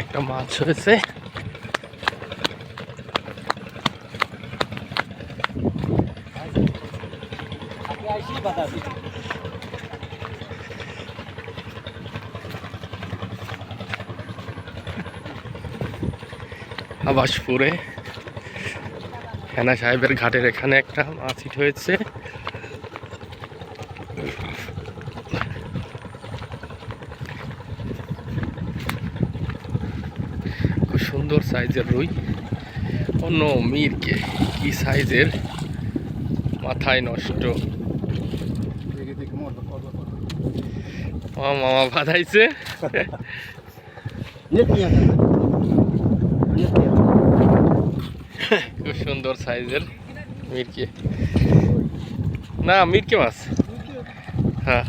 একটা মাছ হয়েছে। আবাসপুরে। হেনা সাহেবের ঘাটের এখানে একটা মাছ হয়েছে খুব সুন্দর সাইজের রুই। অন্য মিরকে কি সাইজের? মাথায় নষ্ট। মামা বাধাইছে। খুব সুন্দর সাইজের মিরকে। না, মিরকে মাছ। হ্যাঁ।